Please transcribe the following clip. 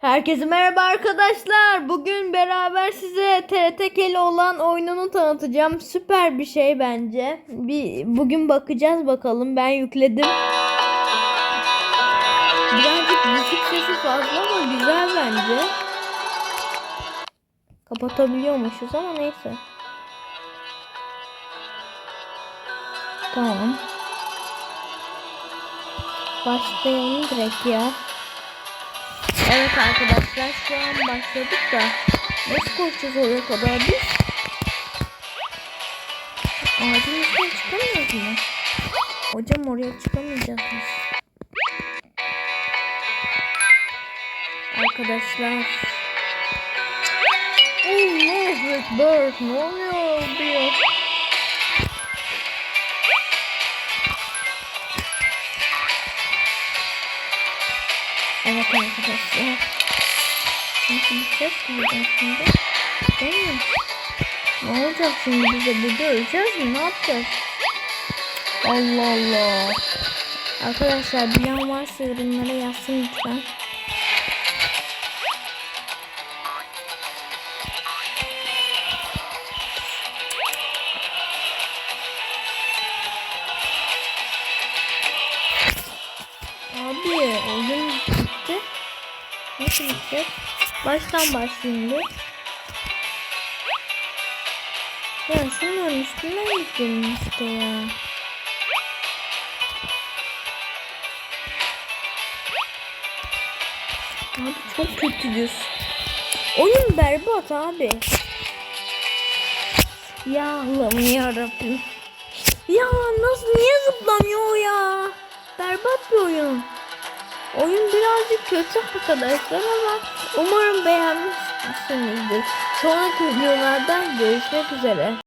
Herkese merhaba arkadaşlar. Bugün beraber size TRT Keli olan oyununu tanıtacağım. Süper bir şey bence. Bir bugün bakacağız bakalım. Ben yükledim. Birazcık müzik sesi fazla ama güzel bence. Kapatabiliyormuşuz ama neyse. Tamam. Başlayalım direkt ya. Evet arkadaşlar şu an başladık da nasıl koşacağız oraya kadar biz? Ağacın üstüne çıkamıyoruz mu? Hocam oraya çıkamayacağız biz. Arkadaşlar. No bird ne oluyor diyor. Evet arkadaşlar. Nasıl gideceğiz ki buradan şimdi? Değil mi? Ne olacak şimdi bize burada öleceğiz mi? Ne yapacağız? Allah Allah. Arkadaşlar bilen varsa yorumlara yazsın lütfen. Nasıl? Baştan başlayayım bir. Ya şunların üstünden gidelim işte ya. Abi çok kötüyüz. Oyun berbat abi. Ya Allah'ım yarabbim. Ya nasıl niye zıplamıyor ya? Berbat bir oyun. Oyun birazcık kötü arkadaşlar ama umarım beğenmişsinizdir. Sonraki videolarda görüşmek üzere.